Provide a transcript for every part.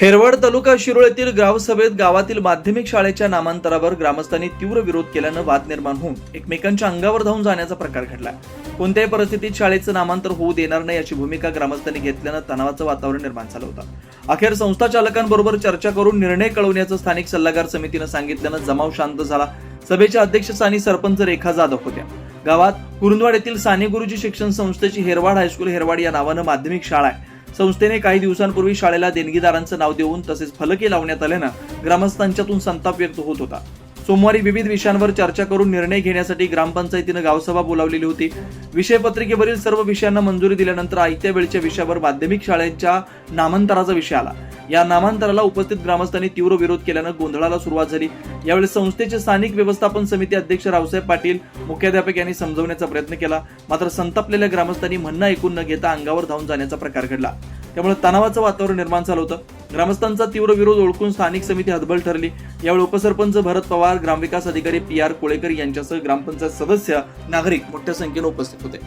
हेरवड तालुका शिरोळ येथील ग्रामसभेत गावातील माध्यमिक शाळेच्या नामांतरावर ग्रामस्थांनी तीव्र विरोध केल्यानं वाद निर्माण होऊन एकमेकांच्या अंगावर धावून जाण्याचा प्रकार घडला. कोणत्याही परिस्थितीत शाळेचं नामांतर होऊ देणार नाही याची भूमिका ग्रामस्थांनी घेतल्यानं तणावाचं वातावरण निर्माण झालं होतं. अखेर संस्था चालकांबरोबर चर्चा करून निर्णय कळवण्याचं स्थानिक सल्लागार समितीनं सांगितल्यानं जमाव शांत झाला. सभेच्या अध्यक्षस्थानी सरपंच रेखा जाधव होत्या. गावात कुरुंदवाड येथील साने गुरुजी शिक्षण संस्थेची हेरवाड हायस्कूल हेरवाड या नावानं माध्यमिक शाळा आहे. संस्थेने काही दिवसांपूर्वी शाळेला देणगीदारांचं नाव देऊन तसेच फलके लावण्यात आल्यानं ग्रामस्थांच्यातून संताप व्यक्त होत होता. सोमवारी विविध विषयांवर चर्चा करून निर्णय घेण्यासाठी ग्रामपंचायतीनं गावसभा बोलावलेली होती. विषयपत्रिकेवरील सर्व विषयांना मंजुरी दिल्यानंतर आयत्या वेळच्या विषयावर माध्यमिक शाळेच्या नामांतराचा विषय आला. या नामांतराला उपस्थित ग्रामस्थांनी तीव्र विरोध केल्यानं गोंधळाला सुरुवात झाली. यावेळी संस्थेचे स्थानिक व्यवस्थापन समिती अध्यक्ष रावसाहेब पाटील मुख्याध्यापक यांनी समजवण्याचा प्रयत्न केला. मात्र संतापलेल्या ग्रामस्थांनी म्हणणं ऐकून न घेता अंगावर धावून जाण्याचा प्रकार घडला. त्यामुळे तणावाचं वातावरण निर्माण झालं होतं. ग्रामस्थांचा तीव्र विरोध ओळखून स्थानिक समिती हतबल ठरली. यावेळी उपसरपंच भरत पवार ग्रामविकास अधिकारी पी आर कोळेकर यांच्यासह ग्रामपंचायत सदस्य नागरिक मोठ्या संख्येने उपस्थित होते.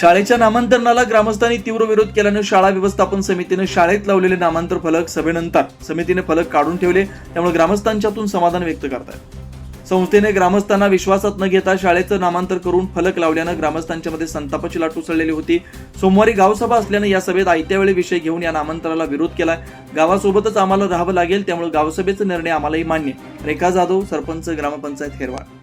शाळेच्या नामांतरणाला ग्रामस्थांनी तीव्र विरोध केल्यानं शाळा व्यवस्थापन समितीने शाळेत लावलेले नामांतर फलक सभेनंतर समितीने फलक काढून ठेवले त्यामुळे ग्रामस्थांच्यातून समाधान व्यक्त करतायत. संस्थेने ग्रामस्थांना विश्वासात न घेता शाळेचं नामांतर करून फलक लावल्यानं ग्रामस्थांच्या मध्ये संतापाची लाट उसळलेली होती. सोमवारी गावसभा असल्यानं या सभेत आयत्या वेळी विषय घेऊन या नामांतराला विरोध केलाय. गावासोबतच आम्हाला राहावं लागेल त्यामुळे गावसभेचा निर्णय आम्हालाही मान्य. रेखा जाधव सरपंच ग्रामपंचायत हेरवाड.